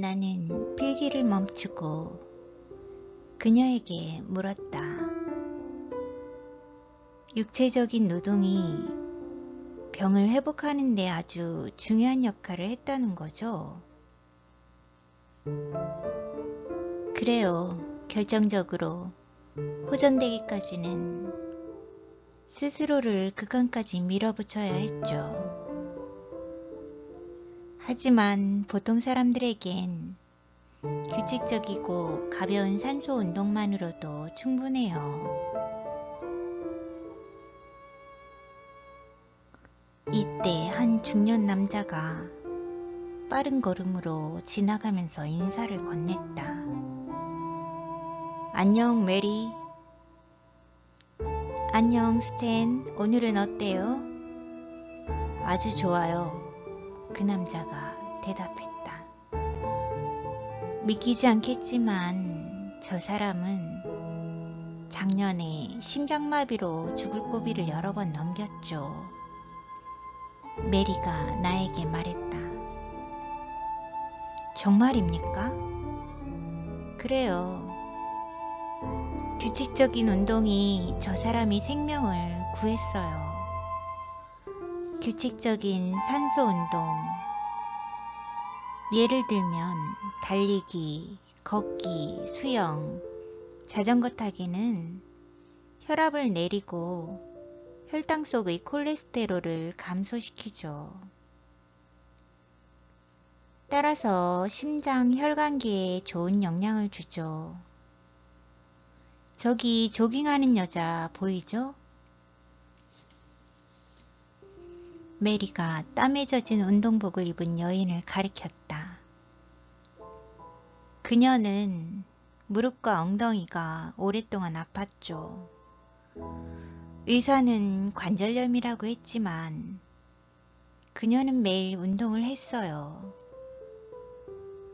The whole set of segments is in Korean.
나는 필기를 멈추고 그녀에게 물었다. 육체적인 노동이 병을 회복하는 데 아주 중요한 역할을 했다는 거죠. 그래요. 결정적으로 호전되기까지는 스스로를 극한까지 밀어붙여야 했죠. 하지만 보통 사람들에겐 규칙적이고 가벼운 산소 운동만으로도 충분해요. 이때 한 중년 남자가 빠른 걸음으로 지나가면서 인사를 건넸다. 안녕, 메리. 안녕, 스탠. 오늘은 어때요? 아주 좋아요. 그 남자가 대답했다. 믿기지 않겠지만 저 사람은 작년에 심장마비로 죽을 고비를 여러 번 넘겼죠. 메리가 나에게 말했다. 정말입니까? 그래요. 규칙적인 운동이 저 사람이 생명을 구했어요. 규칙적인 산소 운동. 예를 들면 달리기, 걷기, 수영, 자전거 타기는 혈압을 내리고 혈당 속의 콜레스테롤을 감소시키죠. 따라서 심장 혈관계에 좋은 영향을 주죠. 저기 조깅하는 여자 보이죠? 메리가 땀에 젖은 운동복을 입은 여인을 가리켰다. 그녀는 무릎과 엉덩이가 오랫동안 아팠죠. 의사는 관절염이라고 했지만 그녀는 매일 운동을 했어요.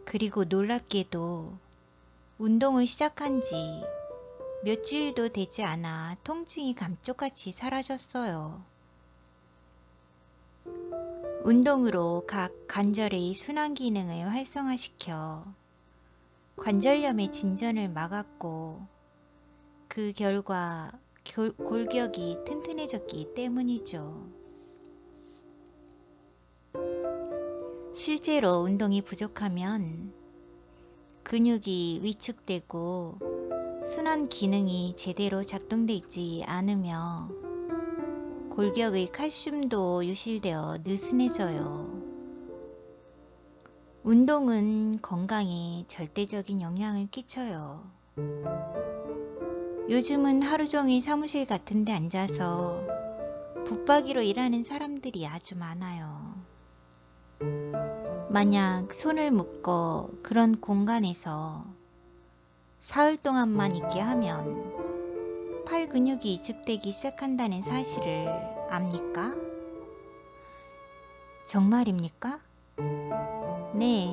그리고 놀랍게도 운동을 시작한 지 몇 주일도 되지 않아 통증이 감쪽같이 사라졌어요. 운동으로 각 관절의 순환 기능을 활성화시켜 관절염의 진전을 막았고 그 결과 골, 골격이 튼튼해졌기 때문이죠. 실제로 운동이 부족하면 근육이 위축되고 순환 기능이 제대로 작동되지 않으며 골격의 칼슘도 유실되어 느슨해져요. 운동은 건강에 절대적인 영향을 끼쳐요. 요즘은 하루 종일 사무실 같은 데 앉아서 붙박이로 일하는 사람들이 아주 많아요. 만약 손을 묶어 그런 공간에서 사흘 동안만 있게 하면 팔 근육이 이축되기 시작한다는 사실을 압니까? 정말입니까? 네.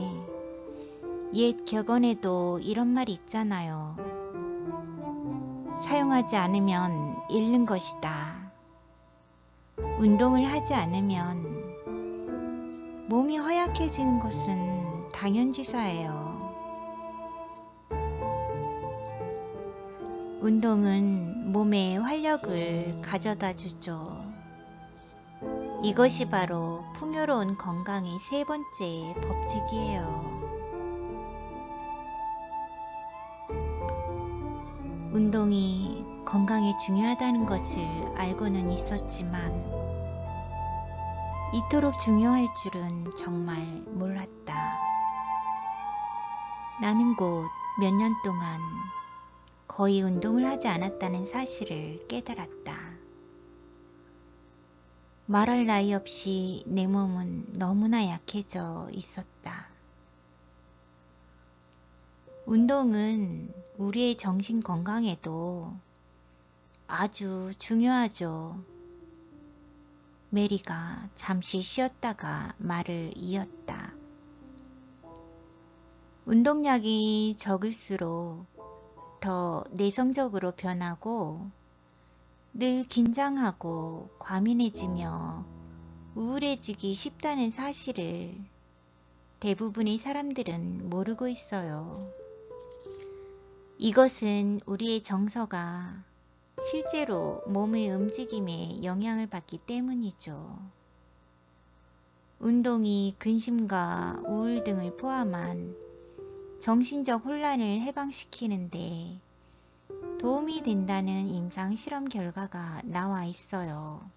옛 격언에도 이런 말이 있잖아요. 사용하지 않으면 잃는 것이다. 운동을 하지 않으면 몸이 허약해지는 것은 당연지사예요. 운동은 몸에 활력을 가져다 주죠. 이것이 바로 풍요로운 건강의 세 번째 법칙이에요. 운동이 건강에 중요하다는 것을 알고는 있었지만 이토록 중요할 줄은 정말 몰랐다. 나는 곧 몇 년 동안 거의 운동을 하지 않았다는 사실을 깨달았다. 말할 나위 없이 내 몸은 너무나 약해져 있었다. 운동은 우리의 정신 건강에도 아주 중요하죠. 메리가 잠시 쉬었다가 말을 이었다. 운동량이 적을수록 더 내성적으로 변하고 늘 긴장하고 과민해지며 우울해지기 쉽다는 사실을 대부분의 사람들은 모르고 있어요. 이것은 우리의 정서가 실제로 몸의 움직임에 영향을 받기 때문이죠. 운동이 근심과 우울 등을 포함한 정신적 혼란을 해방시키는데 도움이 된다는 임상 실험 결과가 나와 있어요.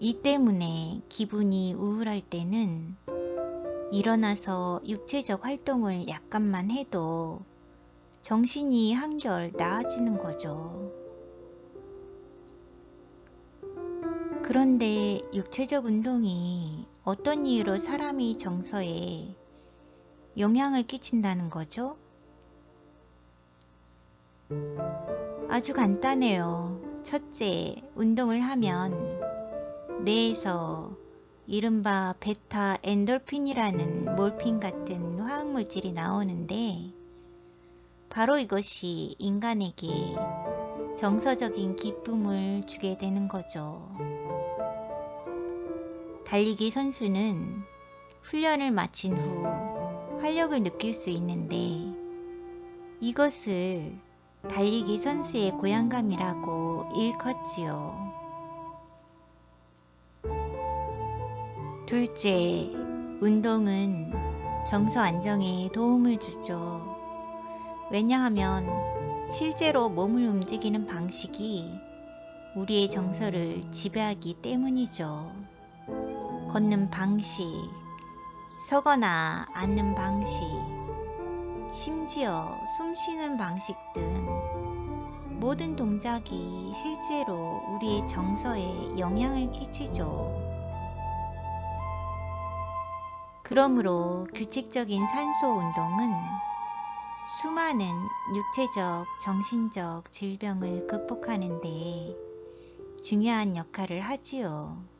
이 때문에 기분이 우울할 때는 일어나서 육체적 활동을 약간만 해도 정신이 한결 나아지는 거죠. 그런데 육체적 운동이 어떤 이유로 사람의 정서에 영향을 끼친다는 거죠? 아주 간단해요. 첫째, 운동을 하면 뇌에서 이른바 베타 엔돌핀이라는 몰핀 같은 화학물질이 나오는데 바로 이것이 인간에게 정서적인 기쁨을 주게 되는 거죠. 달리기 선수는 훈련을 마친 후 활력을 느낄 수 있는데 이것을 달리기 선수의 고향감이라고 일컫지요. 둘째, 운동은 정서 안정에 도움을 주죠. 왜냐하면 실제로 몸을 움직이는 방식이 우리의 정서를 지배하기 때문이죠. 걷는 방식, 서거나 앉는 방식, 심지어 숨 쉬는 방식 등 모든 동작이 실제로 우리의 정서에 영향을 끼치죠. 그러므로 규칙적인 산소 운동은 수많은 육체적, 정신적 질병을 극복하는 데 중요한 역할을 하지요.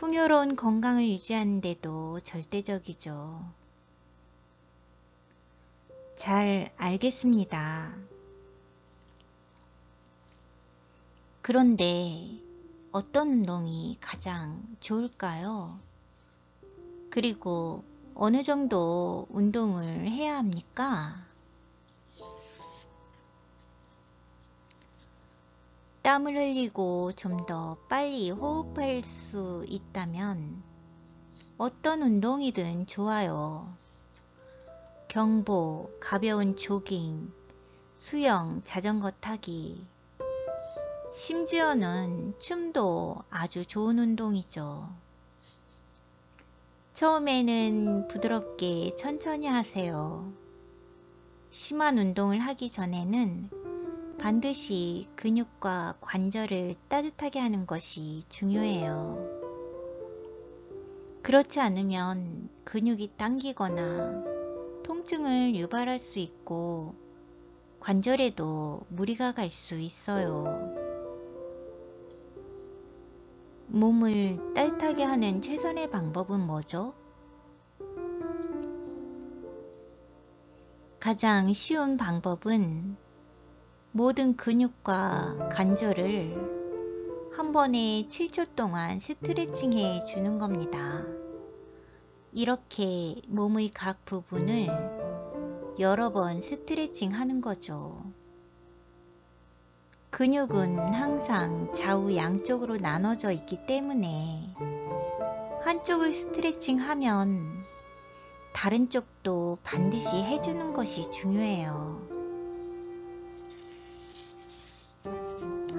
풍요로운 건강을 유지하는데도 절대적이죠. 잘 알겠습니다. 그런데 어떤 운동이 가장 좋을까요? 그리고 어느 정도 운동을 해야 합니까? 땀을 흘리고 좀 더 빨리 호흡할 수 있다면 어떤 운동이든 좋아요. 경보, 가벼운 조깅, 수영, 자전거 타기, 심지어는 춤도 아주 좋은 운동이죠. 처음에는 부드럽게 천천히 하세요. 심한 운동을 하기 전에는 반드시 근육과 관절을 따뜻하게 하는 것이 중요해요. 그렇지 않으면 근육이 당기거나 통증을 유발할 수 있고 관절에도 무리가 갈 수 있어요. 몸을 따뜻하게 하는 최선의 방법은 뭐죠? 가장 쉬운 방법은 모든 근육과 관절을 한 번에 7초 동안 스트레칭 해 주는 겁니다. 이렇게 몸의 각 부분을 여러 번 스트레칭 하는 거죠. 근육은 항상 좌우 양쪽으로 나눠져 있기 때문에 한쪽을 스트레칭 하면 다른 쪽도 반드시 해주는 것이 중요해요.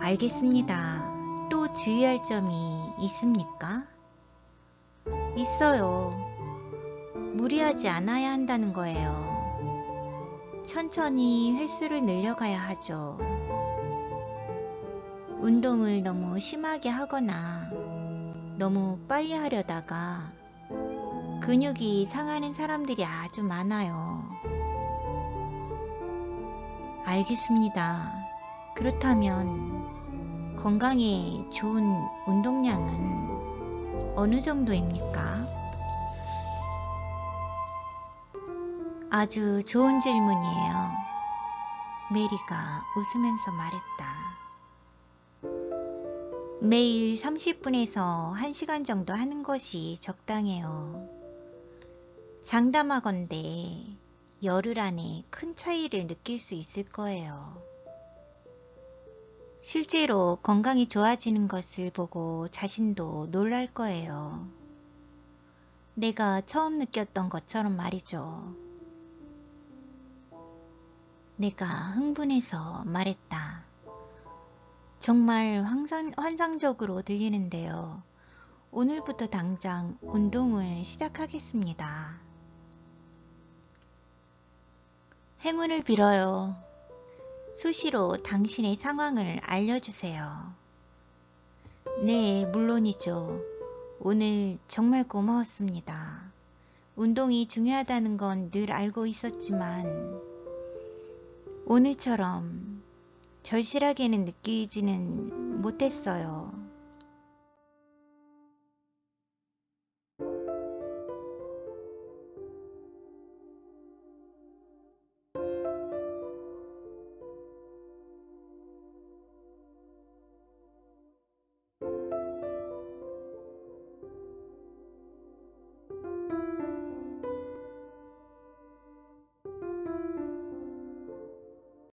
알겠습니다. 또 주의할 점이 있습니까? 있어요. 무리하지 않아야 한다는 거예요. 천천히 횟수를 늘려가야 하죠. 운동을 너무 심하게 하거나 너무 빨리 하려다가 근육이 상하는 사람들이 아주 많아요. 알겠습니다. 그렇다면 건강에 좋은 운동량은 어느 정도입니까? 아주 좋은 질문이에요. 메리가 웃으면서 말했다. 매일 30분에서 1시간 정도 하는 것이 적당해요. 장담하건대 열흘 안에 큰 차이를 느낄 수 있을 거예요. 실제로 건강이 좋아지는 것을 보고 자신도 놀랄 거예요. 내가 처음 느꼈던 것처럼 말이죠. 내가 흥분해서 말했다. 정말 환상, 환상적으로 들리는데요. 오늘부터 당장 운동을 시작하겠습니다. 행운을 빌어요. 수시로 당신의 상황을 알려주세요. 네, 물론이죠. 오늘 정말 고마웠습니다. 운동이 중요하다는 건 늘 알고 있었지만, 오늘처럼 절실하게는 느끼지는 못했어요.